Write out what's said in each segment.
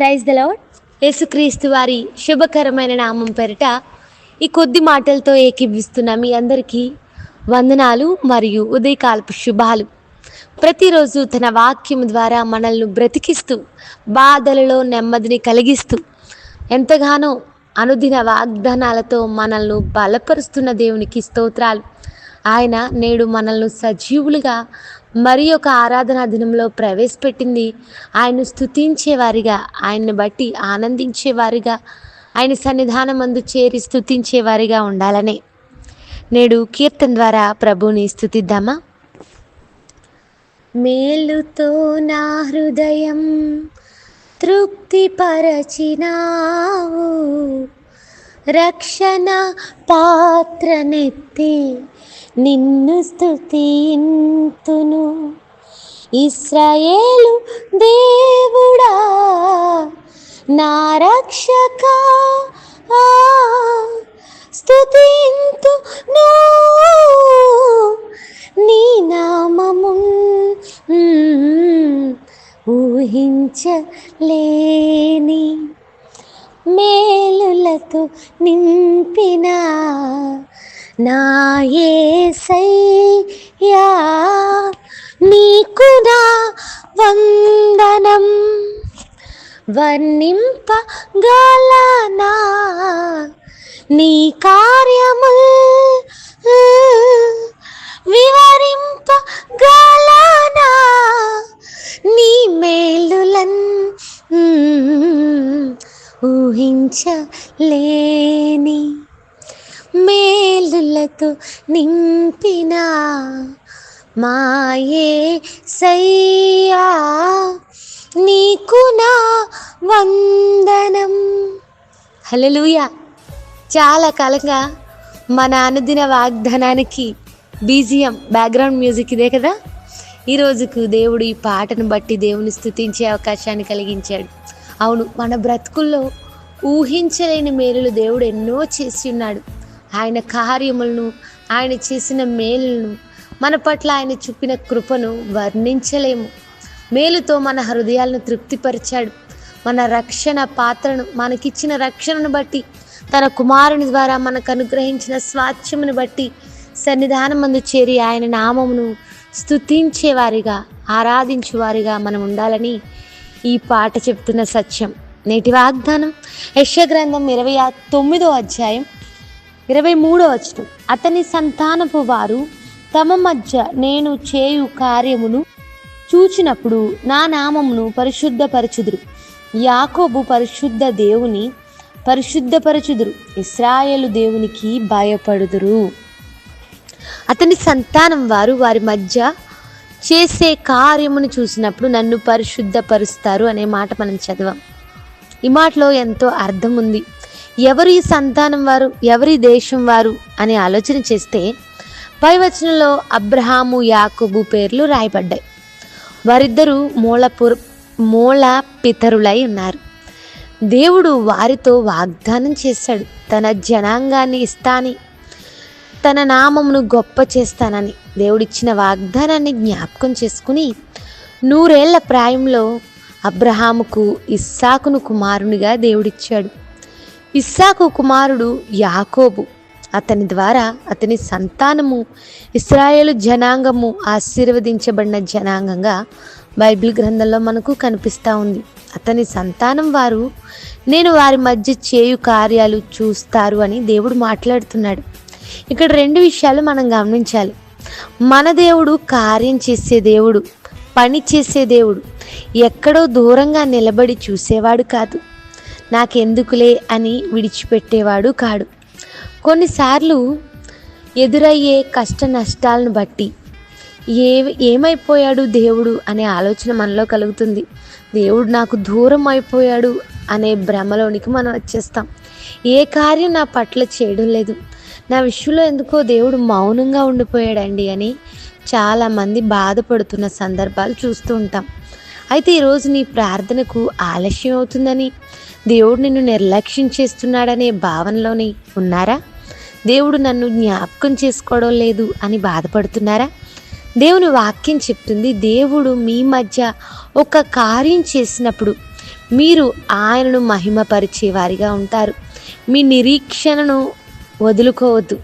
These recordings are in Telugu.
ప్రైజ్ ద లాడ్ యేసుక్రీస్తు వారి శుభకరమైన నామం పెరట ఈ కొద్ది మాటలతో ఏకీభిస్తున్న మీ అందరికీ వందనాలు మరియు ఉదయకాలపు శుభాలు. ప్రతిరోజు తన వాక్యం ద్వారా మనల్ని బ్రతికిస్తూ బాధలలో నెమ్మదిని కలిగిస్తూ ఎంతగానో అనుదిన వాగ్దానాలతో మనల్ని బలపరుస్తున్న దేవునికి స్తోత్రాలు. ఆయన నేడు మనల్ని సజీవులుగా మరి ఒక ఆరాధనా దినంలో ప్రవేశపెట్టింది. ఆయన స్తుతించేవారిగా ఆయన్ని బట్టి ఆనందించేవారిగా ఆయన సన్నిధానం అందు చేరి స్థుతించేవారిగా ఉండాలనే. నేడు కీర్తన ద్వారా ప్రభుని స్థుతిద్దామా మేలుతో నా హృదయం తృప్తిపరచినావు. రక్షణ పాత్రనెత్తి నిన్ను స్థుతింతును ఇస్రాయేలు దేవుడా నా రక్షక ఆ, నీ నామము ఊహించలేని మేలులతో నింపిన నాయసయ్యా నీకు నా వందనం. వర్ణింపగలనా నీ కార్యము లేని మేలులతో నింపిన మాయే సయ్యా. నీకు నా వందనం. హల్లెలూయా. చాలా కాలంగా మన అనుదిన వాగ్దానానికి బీజిఎం బ్యాక్గ్రౌండ్ మ్యూజిక్ ఇదే కదా? ఈరోజుకు దేవుడు ఈ పాటను బట్టి దేవుని స్థుతించే అవకాశాన్ని కలిగించాడు. అవును మన బ్రతుకుల్లో ఊహించలేని మేలులు దేవుడు ఎన్నో చేసి ఉన్నాడు. ఆయన కార్యములను ఆయన చేసిన మేలులను మన పట్ల ఆయన చూపిన కృపను వర్ణించలేము. మేలుతో మన హృదయాలను తృప్తిపరిచాడు. మన రక్షణ పాత్రను మనకిచ్చిన రక్షణను బట్టి తన కుమారుని ద్వారా మనకు అనుగ్రహించిన స్వాచ్ఛమును బట్టి సన్నిధానం మందు చేరి ఆయన నామమును స్తుతించేవారిగా ఆరాధించేవారిగా మనం ఉండాలని ఈ పాట చెప్తున్న సత్యం. నేటి వాగ్దానం. యశ గ్రంథం ఇరవై ఆ- తొమ్మిదో అధ్యాయం ఇరవై మూడో వచనం. అతని సంతానపు వారు తమ మధ్య నేను చేయు కార్యమును చూచినప్పుడు నా నామమును పరిశుద్ధపరచుదురు. యాకోబు పరిశుద్ధ దేవుని పరిశుద్ధపరచుదురు. ఇస్రాయేలు దేవునికి భయపడుదురు. అతని సంతానం వారు వారి మధ్య చేసే కార్యమును చూసినప్పుడు నన్ను పరిశుద్ధపరుస్తారు అనే మాట మనం చదవం. ఈ మాటలో ఎంతో అర్థం ఉంది. ఎవరు ఈ సంతానం వారు? ఎవరి దేశం వారు? అనే ఆలోచన చేస్తే పై వచనంలో అబ్రహాము యాకుబు పేర్లు రాయబడ్డాయి. వారిద్దరూ మూలపుర మూల పితరులై ఉన్నారు. దేవుడు వారితో వాగ్దానం చేశాడు. తన జనాంగాన్ని ఇస్తాని తన నామమును గొప్ప చేస్తానని దేవుడిచ్చిన వాగ్దానాన్ని జ్ఞాపకం చేసుకుని నూరేళ్ళ ప్రాయంలో అబ్రహాముకు ఇస్సాకును కుమారునిగా దేవుడిచ్చాడు. ఇస్సాకు కుమారుడు యాకోబు. అతని ద్వారా అతని సంతానము ఇస్రాయేలు జనాంగము ఆశీర్వదించబడిన జనాంగంగా బైబిల్ గ్రంథంలో మనకు కనిపిస్తూ ఉంది. అతని సంతానం వారు నేను వారి మధ్య చేయు కార్యాలు చూస్తారు అని దేవుడు మాట్లాడుతున్నాడు. ఇక్కడ రెండు విషయాలు మనం గమనించాలి. మన దేవుడు కార్యం చేసే దేవుడు. పని చేసే దేవుడు. ఎక్కడో దూరంగా నిలబడి చూసేవాడు కాదు. నాకెందుకులే అని విడిచిపెట్టేవాడు కాడు. కొన్నిసార్లు ఎదురయ్యే కష్ట నష్టాలను బట్టి ఏ ఏమైపోయాడు దేవుడు అనే ఆలోచన మనలో కలుగుతుంది. దేవుడు నాకు దూరం అయిపోయాడు అనే భ్రమలోనికి మనం వచ్చేస్తాం. ఏ కార్యం నా పట్ల చేయడం లేదు. నా విషయంలో ఎందుకో దేవుడు మౌనంగా ఉండిపోయాడండి అని చాలామంది బాధపడుతున్న సందర్భాలు చూస్తూ ఉంటాం. అయితే ఈరోజు నీ ప్రార్థనకు ఆలస్యం అవుతుందని దేవుడు నిన్ను నిర్లక్ష్యం చేస్తున్నాడనే భావనలోని ఉన్నారా? దేవుడు నన్ను జ్ఞాపకం చేసుకోవడం లేదు అని బాధపడుతున్నారా? దేవుని వాక్యం చెప్తుంది దేవుడు మీ మధ్య ఒక కార్యం చేసినప్పుడు మీరు ఆయనను మహిమపరిచే వారిగా ఉంటారు. మీ నిరీక్షణను వదులుకోవద్దు.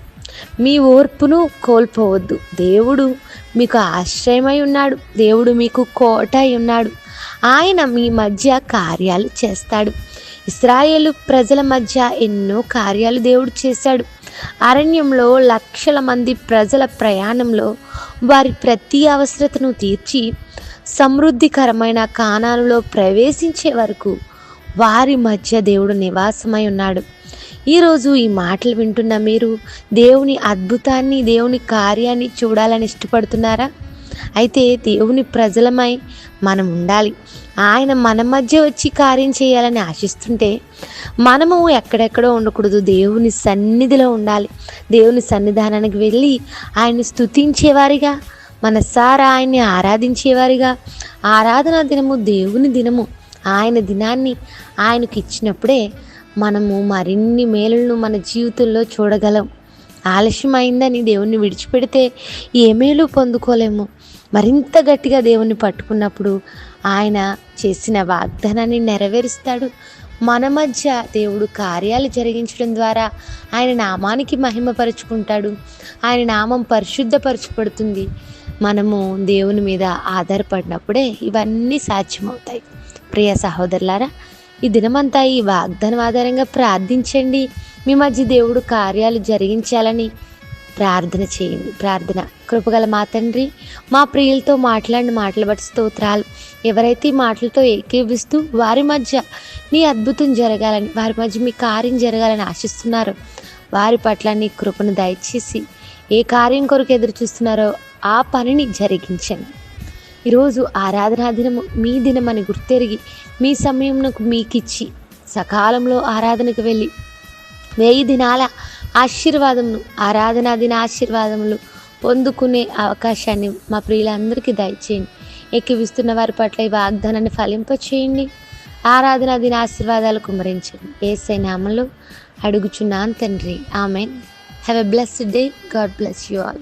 మీ ఓర్పును కోల్పోవద్దు. దేవుడు మీకు ఆశ్రయమై ఉన్నాడు. దేవుడు మీకు కోట అయి ఉన్నాడు. ఆయన మీ మధ్య కార్యాలు చేస్తాడు. ఇస్రాయేలు ప్రజల మధ్య ఎన్నో కార్యాలు దేవుడు చేశాడు. అరణ్యంలో లక్షల మంది ప్రజల ప్రయాణంలో వారి ప్రతి అవసరతను తీర్చి సమృద్ధికరమైన కానాలలో ప్రవేశించే వరకు వారి మధ్య దేవుడు నివాసమై ఉన్నాడు. ఈరోజు ఈ మాటలు వింటున్న మీరు దేవుని అద్భుతాన్ని దేవుని కార్యాన్ని చూడాలని ఇష్టపడుతున్నారా? అయితే దేవుని ప్రజలమై మనం ఉండాలి. ఆయన మన మధ్య వచ్చి కార్యం చేయాలని ఆశిస్తుంటే మనము ఎక్కడెక్కడో ఉండకూడదు. దేవుని సన్నిధిలో ఉండాలి. దేవుని సన్నిధానానికి వెళ్ళి ఆయన్ని స్తుతించేవారిగా మనసారా ఆయన్ని ఆరాధించేవారిగా ఆరాధన దినము దేవుని దినము. ఆయన దినాన్ని ఆయనకు ఇచ్చినప్పుడే మనము మరిన్ని మేలులను మన జీవితంలో చూడగలం. ఆలస్యమైందని దేవుణ్ణి విడిచిపెడితే ఏ మేలు పొందుకోలేము. మరింత గట్టిగా దేవుణ్ణి పట్టుకున్నప్పుడు ఆయన చేసిన వాగ్దానాన్ని నెరవేరుస్తాడు. మన మధ్య దేవుడు కార్యాలు జరిగించడం ద్వారా ఆయన నామానికి మహిమపరుచుకుంటాడు. ఆయన నామం పరిశుద్ధపరచబడుతుంది. మనము దేవుని మీద ఆధారపడినప్పుడే ఇవన్నీ సాధ్యమవుతాయి. ప్రియ సహోదరులారా ఈ దినమంతా ఈ వాగ్దానం ఆధారంగా ప్రార్థించండి. మీ మధ్య దేవుడు కార్యాలు జరిగించాలని ప్రార్థన చేయండి. ప్రార్థన. కృపగల మా తండ్రి మా ప్రియులతో మాట్లాడిన మాటలు బట్టి స్తోత్రాలు. ఎవరైతే ఈ మాటలతో ఏకీవిస్తూ వారి మధ్య నీ అద్భుతం జరగాలని వారి మధ్య మీ కార్యం జరగాలని ఆశిస్తున్నారో వారి పట్ల నీ కృపను దయచేసి ఏ కార్యం కొరకు ఎదురు చూస్తున్నారో ఆ పనిని జరిగించండి. ఈరోజు ఆరాధనా దినము మీ దినమని గుర్తెరిగి మీ సమయంకు మీకిచ్చి సకాలంలో ఆరాధనకు వెళ్ళి వెయ్యి దినాల ఆశీర్వాదమును ఆరాధనా దిన ఆశీర్వాదములు పొందుకునే అవకాశాన్ని మా ప్రియులందరికీ దయచేయండి. ఎక్కివిస్తున్న వారి పట్ల ఈ వాగ్దానాన్ని ఫలింపచేయండి. ఆరాధనా దిన ఆశీర్వాదాలు కుమరించండి. ఏసై నామంలో అడుగుచున్నాను తండ్రి. Amen. Have a blessed day God bless you all